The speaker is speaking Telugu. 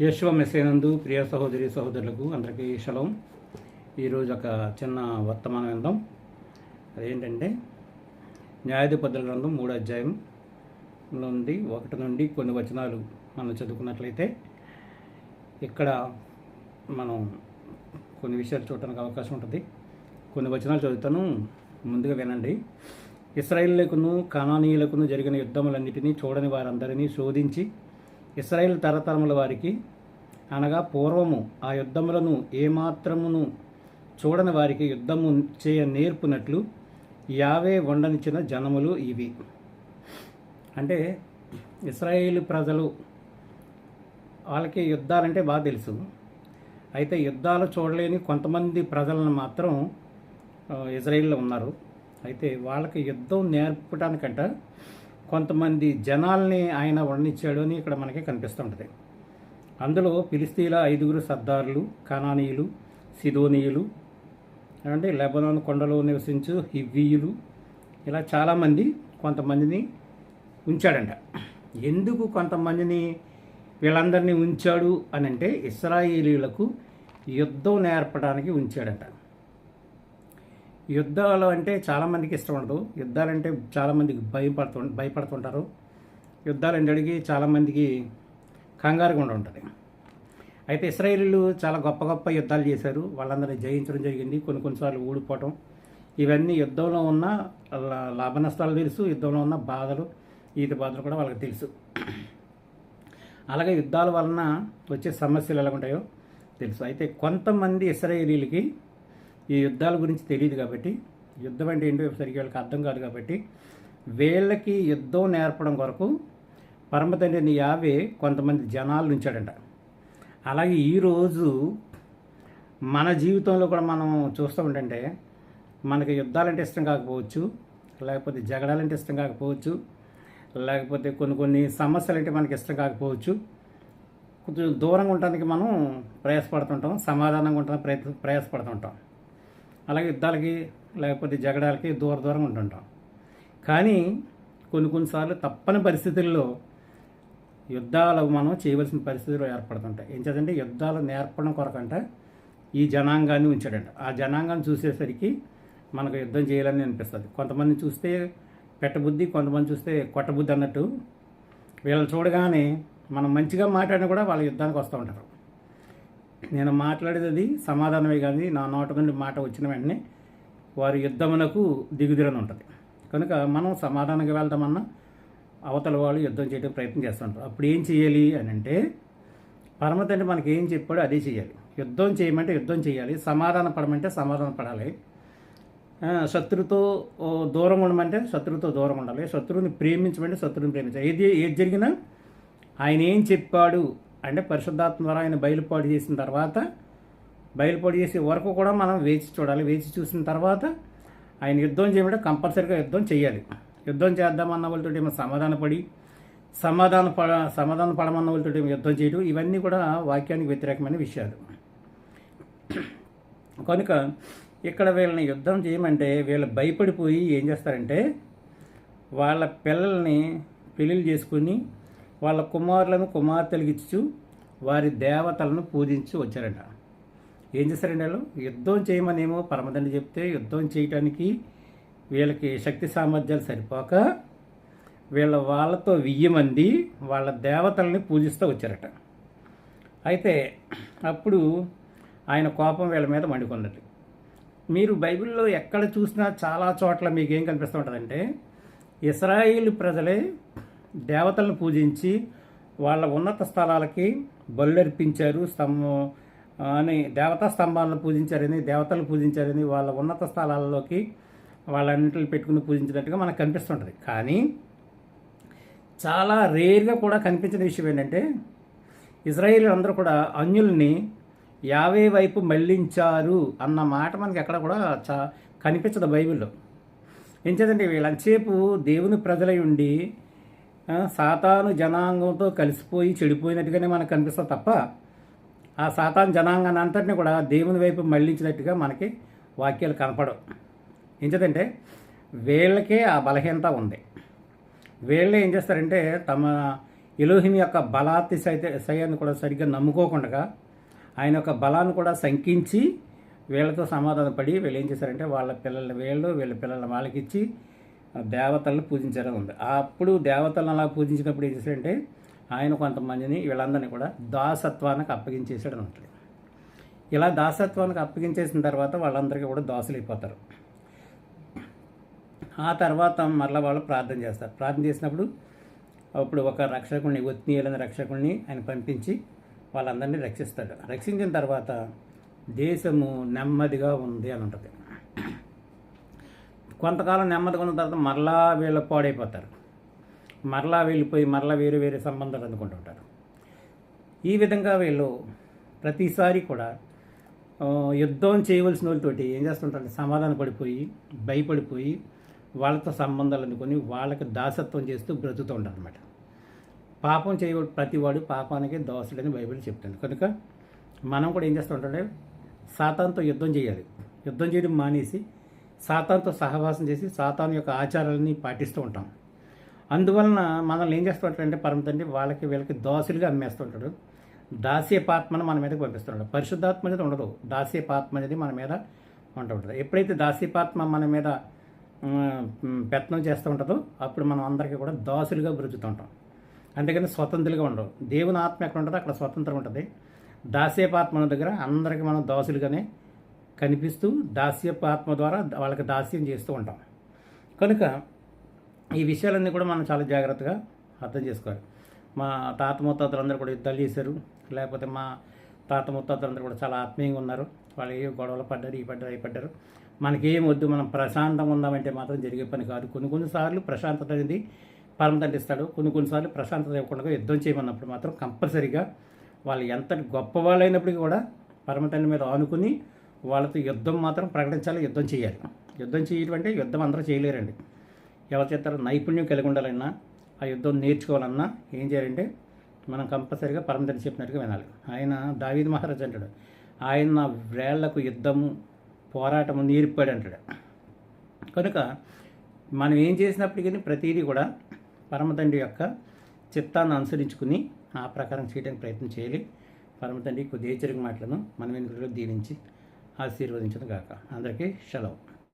యశ్వ మెసేనందు ప్రియ సహోదరి సహోదరులకు అందరికీ శలం ఈరోజు ఒక చిన్న వర్తమానం విందాం అదేంటంటే న్యాయాధిపతుల గ్రంథం మూడో అధ్యాయం నుండి ఒకటి నుండి కొన్ని వచనాలు మనం చదువుకున్నట్లయితే ఇక్కడ మనం కొన్ని విషయాలు చూడటానికి అవకాశం ఉంటుంది. కొన్ని వచనాలు చదువుతాను. ముందుగా వినండి. ఇస్రాయిల్కును కనానీయులకును జరిగిన యుద్ధములన్నిటినీ చూడని వారందరినీ శోధించి ఇస్రాయేల్ తరతరముల వారికి అనగా పూర్వము ఆ యుద్ధములను ఏమాత్రమును చూడని వారికి యుద్ధము చేయ నేర్పునట్లు యావే వండనిచ్చిన జనములు ఇవి. అంటే ఇస్రాయేల్ ప్రజలు వాళ్ళకి యుద్ధాలంటే బాగా తెలుసు. అయితే యుద్ధాలు చూడలేని కొంతమంది ప్రజలను మాత్రం ఇజ్రాయిల్లో ఉన్నారు. అయితే వాళ్ళకి యుద్ధం నేర్పడానికంట కొంతమంది జనాల్ని ఆయన వర్ణించాడు అని ఇక్కడ మనకి కనిపిస్తుంటుంది అందులో ఫిలిస్తీన్ల ఐదుగురు సర్దారులు కనానీయులు సిదోనీయులు అంటే లెబనాన్ కొండలో నివసించు హివ్వీయులు ఇలా చాలామంది కొంతమందిని ఉంచాడంట. ఎందుకు కొంతమందిని వీళ్ళందరినీ ఉంచాడు అని అంటే ఇస్రాయేలీలకు యుద్ధం నేర్పడానికి ఉంచాడంట. యుద్ధాలు అంటే చాలామందికి ఇష్టం ఉండదు. యుద్ధాలంటే చాలామందికి భయపడుతు భయపడుతుంటారు. యుద్ధాలు అడిగి చాలామందికి కంగారుగా ఉండి ఉంటుంది. అయితే ఇస్రాయిలీలు చాలా గొప్ప గొప్ప యుద్ధాలు చేశారు. వాళ్ళందరినీ జయించడం జరిగింది. కొన్ని కొన్నిసార్లు ఊడిపోవటం. ఇవన్నీ యుద్ధంలో ఉన్న లా- లాభ నష్టాలు తెలుసు. యుద్ధంలో ఉన్న బాధలు ఈత బాధలు కూడా వాళ్ళకి తెలుసు. అలాగే యుద్ధాల వలన వచ్చే సమస్యలు ఎలా ఉంటాయో తెలుసు. అయితే కొంతమంది ఇస్రాయేలీలకి ఈ యుద్ధాల గురించి తెలియదు కాబట్టి యుద్ధం అంటే ఏంటో సరిగ్గా వాళ్ళకి అర్థం కాదు కాబట్టి వీళ్ళకి యుద్ధం నేర్పడం కొరకు పరమతండ్రిని యావే కొంతమంది జనాలు ఉంచాడంట. అలాగే ఈరోజు మన జీవితంలో కూడా మనం చూస్తూ ఉంటే మనకి యుద్ధాలంటే ఇష్టం కాకపోవచ్చు లేకపోతే జగడాలంటే ఇష్టం కాకపోవచ్చు లేకపోతే కొన్ని కొన్ని సమస్యలు అంటే మనకి ఇష్టం కాకపోవచ్చు. కొంచెం దూరంగా ఉండడానికి మనం ప్రయాసపడుతుంటాం సమాధానంగా ఉండడానికి ప్రయత్ ప్రయాసపడుతుంటాం. అలాగే యుద్ధాలకి లేకపోతే జగడాలకి దూర దూరంగా ఉంటుంటాం. కానీ కొన్ని కొన్నిసార్లు తప్పని పరిస్థితుల్లో యుద్ధాలు మనం చేయవలసిన పరిస్థితులు ఏర్పడుతుంటాయి. ఏం చేద్దంటే యుద్ధాలు నేర్పడం కొరకంట ఈ జనాంగాన్ని ఉంచాడంట. ఆ జనాంగాన్ని చూసేసరికి మనకు యుద్ధం చేయాలని అనిపిస్తుంది. కొంతమంది చూస్తే పెట్టబుద్ధి కొంతమంది చూస్తే కొట్టబుద్ధి అన్నట్టు వీళ్ళని చూడగానే మనం మంచిగా మాట్లాడినా కూడా వాళ్ళ యుద్ధానికి వస్తూ ఉంటారు. నేను మాట్లాడేది అది సమాధానమే కానీ నా నోట నుండి మాట వచ్చిన వెంటనే వారి యుద్ధమునకు దిగుదిరని ఉంటుంది. కనుక మనం సమాధానంగా వెళ్దామన్నా అవతల వాళ్ళు యుద్ధం చేయడానికి ప్రయత్నం చేస్తుంటారు. అప్పుడు ఏం చేయాలి అని అంటే పరమతండ్రి మనకి ఏం చెప్పాడో అదే చేయాలి. యుద్ధం చేయమంటే యుద్ధం చేయాలి సమాధాన పడమంటే సమాధాన పడాలి. శత్రుతో దూరం ఉండమంటే శత్రువుతో దూరం ఉండాలి. శత్రువుని ప్రేమించమంటే శత్రువుని ప్రేమించాలి. ఏది ఏది జరిగినా ఆయన ఏం చెప్పాడు అంటే పరిశుద్ధాత్మ ద్వారా ఆయన బయలుపాటు చేసిన తర్వాత బయలుపాటు చేసే వరకు కూడా మనం వేచి చూడాలి. వేచి చూసిన తర్వాత ఆయన యుద్ధం చేయడం కంపల్సరీగా యుద్ధం చేయాలి. యుద్ధం చేద్దామన్న వాళ్ళతో ఏమో సమాధాన పడి సమాధాన పడ సమాధాన పడమన్న వాళ్ళతో ఏమో యుద్ధం చేయడం ఇవన్నీ కూడా వాక్యానికి వ్యతిరేకమైన విషయాలు. కనుక ఇక్కడ వీళ్ళని యుద్ధం చేయమంటే వీళ్ళు భయపడిపోయి ఏం చేస్తారంటే వాళ్ళ పిల్లల్ని పెళ్ళిళ్ళు చేసుకుని వాళ్ళ కుమారులను కుమార్తెలకు ఇచ్చు వారి దేవతలను పూజించి వచ్చారట. ఏం చేశారండి వాళ్ళు? యుద్ధం చేయమనేమో పరమదండి చెప్తే యుద్ధం చేయటానికి వీళ్ళకి శక్తి సామర్థ్యాలు సరిపోక వీళ్ళ వాళ్ళతో వెయ్యి మంది వాళ్ళ దేవతల్ని పూజిస్తూ వచ్చారట. అయితే అప్పుడు ఆయన కోపం వీళ్ళ మీద మండుకున్నది మీరు బైబిల్లో ఎక్కడ చూసినా చాలా చోట్ల మీకు ఏం కనిపిస్తూ ఉంటుందంటే ఇస్రాయిల్ ప్రజలే దేవతలను పూజించి వాళ్ళ ఉన్నత స్థలాలకి బలులర్పించారు. స్తంభం అని దేవతా స్తంభాలను పూజించారని దేవతలను పూజించారని వాళ్ళ ఉన్నత స్థలాల్లోకి వాళ్ళన్నింటిని పెట్టుకుని పూజించినట్టుగా మనకు కనిపిస్తుంటుంది. కానీ చాలా రేర్గా కూడా కనిపించిన విషయం ఏంటంటే ఇజ్రాయేల్ అందరూ కూడా అన్యుల్ని యావే వైపు మళ్ళించారు అన్న మాట మనకి ఎక్కడ కూడా చా కనిపించదు బైబిల్లో. ఏం చేద్దంటే వీళ్ళంతసేపు దేవుని ప్రజలై ఉండి సాతాను జనాంగంతో కలిసిపోయి చెడిపోయినట్టుగానే మనకు కనిపిస్తుంది తప్ప ఆ సాతాను జనాంగాన్ని అంతటిని కూడా దేవుని వైపు మళ్ళించినట్టుగా మనకి వాక్యాలు కనపడవు. ఎంచదంటే వీళ్ళకే ఆ బలహీనత ఉంది. వీళ్ళే ఏం చేస్తారంటే తమ ఎలోహిం యొక్క బలాతిశయాన్ని కూడా సరిగ్గా నమ్ముకోకుండా ఆయన యొక్క బలాన్ని కూడా శంకించి వీళ్ళతో సమాధానపడి వీళ్ళు ఏం చేశారంటే వాళ్ళ పిల్లల వీళ్ళు వీళ్ళ పిల్లల వాళ్ళకిచ్చి దేవతలను పూజించారని ఉంది. అప్పుడు దేవతలను అలా పూజించినప్పుడు ఏం చేశాడంటే ఆయన కొంతమందిని వీళ్ళందరినీ కూడా దాసత్వానికి అప్పగించేసాడు అని ఉంటుంది ఇలా దాసత్వానికి అప్పగించేసిన తర్వాత వాళ్ళందరికీ కూడా దాసులు అయిపోతారు. ఆ తర్వాత మరలా వాళ్ళు ప్రార్థన చేస్తారు. ప్రార్థన చేసినప్పుడు అప్పుడు ఒక రక్షకుడిని ఒత్నీయులైన రక్షకుడిని ఆయన పంపించి వాళ్ళందరినీ రక్షిస్తాడు. రక్షించిన తర్వాత దేశము నెమ్మదిగా ఉంది అని ఉంటుంది. కొంతకాలం నెమ్మదిగా ఉన్న తర్వాత మరలా వీళ్ళు పాడైపోతారు. మరలా వెళ్ళిపోయి మరలా వేరే వేరే సంబంధాలు అందుకుంటుంటారు. ఈ విధంగా వీళ్ళు ప్రతిసారి కూడా యుద్ధం చేయవలసిన వాళ్ళతోటి ఏం చేస్తుంటారు సమాధాన పడిపోయి భయపడిపోయి వాళ్ళతో సంబంధాలు అందుకొని వాళ్ళకి దాసత్వం చేస్తూ బ్రతుకుతూ ఉంటారు అనమాట పాపం చేయ ప్రతివాడు పాపానికి దోసుడని బైబిల్ చెప్తుంది. కనుక మనం కూడా ఏం చేస్తూ సాతాంతో సాతాన్తో యుద్ధం చేయాలి. యుద్ధం చేయడం మానేసి సాతాన్తో సహవాసం చేసి సాతాన్ యొక్క ఆచారాలని పాటిస్తూ ఉంటాం. అందువలన మనల్ని ఏం చేస్తూ ఉంటారంటే పరమ తండ్రి వాళ్ళకి వీళ్ళకి దోసులుగా అమ్మేస్తుంటాడు. దాస్యపాత్మను మన మీదకి పంపిస్తుంటాడు పరిశుద్ధాత్మ అనేది ఉండదు. దాస్యపాత్మ అనేది మన మీద ఉంటూ ఉంటుంది. ఎప్పుడైతే దాస్యపాత్మ మన మీద ఉమ్, పెత్తనం చేస్తూ ఉంటుందో అప్పుడు మనం అందరికీ కూడా దాసులుగా బ్రతుకుతూ ఉంటాం. అందుకని స్వతంత్రులుగా ఉండవు. దేవుని ఆత్మ ఎక్కడ ఉంటుందో అక్కడ స్వతంత్రం ఉంటుంది. దాసేపాత్మ దగ్గర అందరికీ మనం దాసులుగానే కనిపిస్తూ దాస్యపాత్మ ద్వారా వాళ్ళకి దాస్యం చేస్తూ ఉంటాం. కనుక ఈ విషయాలన్నీ కూడా మనం చాలా జాగ్రత్తగా అర్థం చేసుకోవాలి. మా తాత ముత్తాతలందరూ కూడా యుద్ధాలు చేశారు. లేకపోతే మా తాత ముత్తాతలందరూ కూడా చాలా ఆత్మీయంగా ఉన్నారు. వాళ్ళు ఏ గొడవలు పడ్డారు ఈ పడ్డారు ఈ పడ్డారు. మనకేం వద్దు మనం ప్రశాంతంగా ఉందామంటే మాత్రం జరిగే పని కాదు. కొన్ని కొన్నిసార్లు ప్రశాంతత అనేది పరమతంట ఇస్తాడు. కొన్ని కొన్నిసార్లు ప్రశాంతత ఇవ్వకుండా యుద్ధం చేయమన్నప్పుడు మాత్రం కంపల్సరీగా వాళ్ళు ఎంత గొప్ప వాళ్ళైనప్పటికీ కూడా పరమతండ్రి మీద ఆనుకుని వాళ్ళతో యుద్ధం మాత్రం ప్రకటించాలి యుద్ధం చేయాలి. యుద్ధం చేయడం అంటే యుద్ధం అందరూ చేయలేరండి. ఎవరి చేస్తారో నైపుణ్యం కలిగి ఉండాలన్నా ఆ యుద్ధం నేర్చుకోవాలన్నా ఏం చేయాలంటే మనం కంపల్సరీగా పరమతండ్రి చెప్పినట్టుగా వినాలి. ఆయన దావీద్ మహారాజ్ అంటాడు ఆయన నా వేళ్ళకు యుద్ధము పోరాటము నేర్పాడు అంటాడు. కనుక మనం ఏం చేసినప్పటికీ ప్రతిదీ కూడా పరమతండ్రి యొక్క చిత్తాన్ని అనుసరించుకుని ఆ ప్రకారం చేయడానికి ప్రయత్నం చేయాలి. పరమతండ్రి కొద్ది హెచ్చరిక మాటలను మనం ఎందుకు దీవించి ఆశీర్వదించడం కాక అందరికీ సెలవు